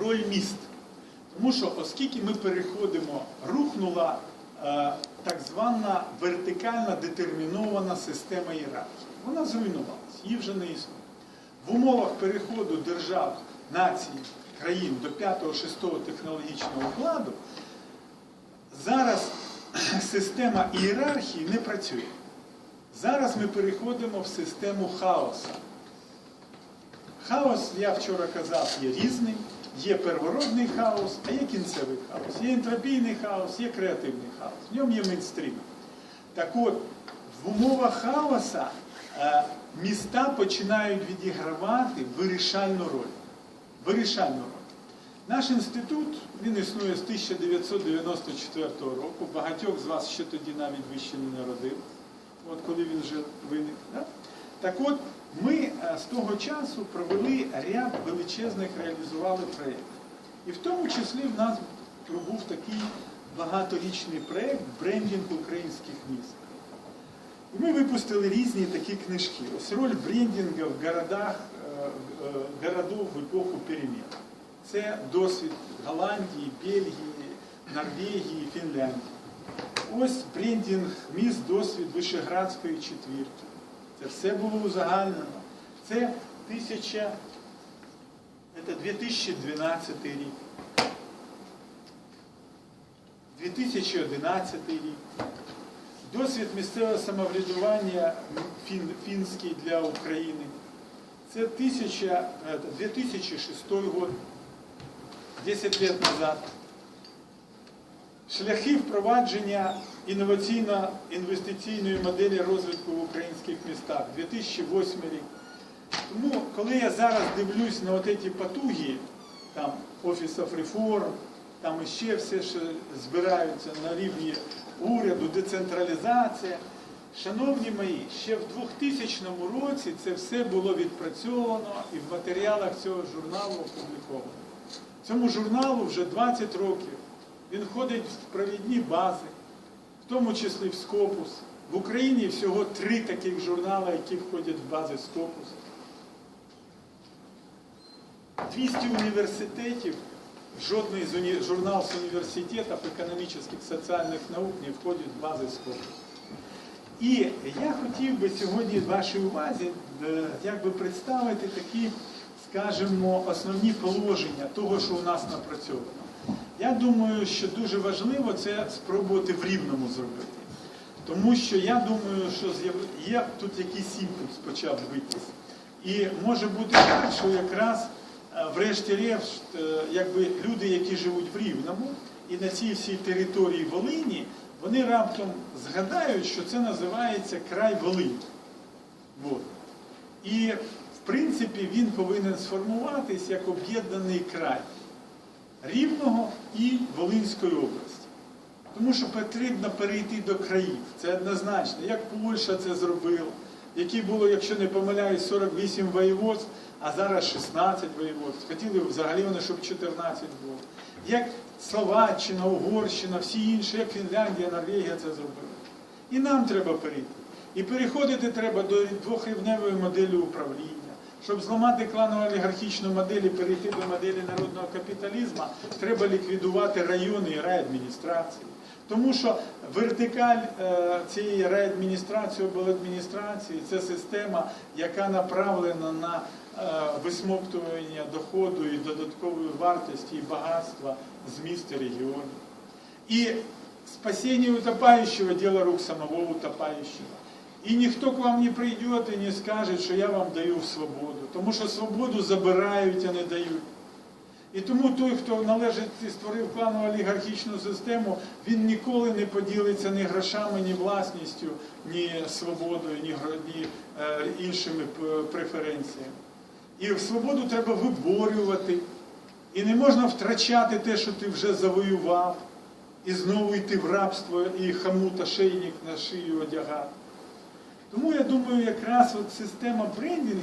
роль міст. Тому що, оскільки ми переходимо, рухнула е, так звана вертикальна детермінована система ієрархії. Вона зруйнувалася, її вже не існує. В умовах переходу держав, націй, країн до 5-6 технологічного укладу зараз система ієрархії не працює. Зараз ми переходимо в систему хаоса. Хаос, я вчора казав, є різний. Є первородний хаос, а є кінцевий хаос. Є ентропійний хаос, є креативний хаос. В ньому є мейнстрім. Так от, в умовах хаоса е, міста починають відігравати вирішальну роль. Вирішальну роль. Наш інститут, він існує з 1994 року. Багатьох з вас ще тоді навіть ви ще не народили, от коли він вже виник. Да? Так от, ми е, з того часу провели ряд величезних реалізували проєктів. І в тому числі в нас був такий багаторічний проєкт брендінг українських міст. І ми випустили різні такі книжки. Ось роль брендінга в городах, е, е, городов в епоху перемін. Це досвід Голландії, Бельгії, Норвегії, Фінляндії. Ось брендінг міст, досвід Вишеградської четвірки. Це все було узагальнено. Це 1000, це 2012 рік. 2011 рік. Досвід місцевого самоврядування фін, фінський для України. Це 1000, е, 2006 год, 10 лет назад. Шляхи впровадження інноваційно-інвестиційної моделі розвитку українських містах 2008 рік. Тому, коли я зараз дивлюсь на ці потуги, там of Reform, там іще все, що збираються на рівні уряду, децентралізація. Шановні мої, ще в 2000 році це все було відпрацьовано і в матеріалах цього журналу опубліковано. Цьому журналу вже 20 років. Він входить в провідні бази, в тому числі в Скопус. В Україні всього три таких журнали, які входять в бази Скопус. 200 університетів, жодний журнал з університетів економічних соціальних наук не входить в бази Скопус. І я хотів би сьогодні вашій увазі е, як би представити такі, скажімо, основні положення того, що у нас напрацьовано. Я думаю, що дуже важливо це спробувати в рівному зробити. Тому що я думаю, що є тут якийсь імпульс почав битись. І може бути так, що якраз е, врешті-решт, е, якби люди, які живуть в Рівному, і на цій всій території Волині, вони раптом згадають, що це називається край Волинь. Вот. І, в принципі, він повинен сформуватись як об'єднаний край. Рівного і Волинської області. Тому що потрібно перейти до країв. Це однозначно. Як Польща це зробила, які було, якщо не помиляюсь, 48 воєводств, а зараз 16 воєводств. Хотіли взагалі вони, щоб 14 було. Як Словаччина, Угорщина, всі інші, як Фінляндія, Норвегія це зробили. І нам треба перейти. І переходити треба до двохрівневої моделі управління. Щоб зламати кланово-олігархічну модель і перейти до моделі народного капіталізму, треба ліквідувати райони і райадміністрації. Тому що вертикаль е, цієї райадміністрації обладміністрації це система, яка направлена на е, висмоктування доходу і додаткової вартості і багатства з міст і регіонів. І спасіння утопаючого – діло рук самого утопаючого. І ніхто к вам не прийде і не скаже, що я вам даю свободу. Тому що свободу забирають, а не дають. І тому той, хто належить і створив кланово олігархічну систему, він ніколи не поділиться ні грошами, ні власністю, ні свободою, ні, ні е, іншими преференціями. І свободу треба виборювати. І не можна втрачати те, що ти вже завоював, і знову йти в рабство і хамута шейник на шию одягати. Тому я думаю, якраз от система брендінгу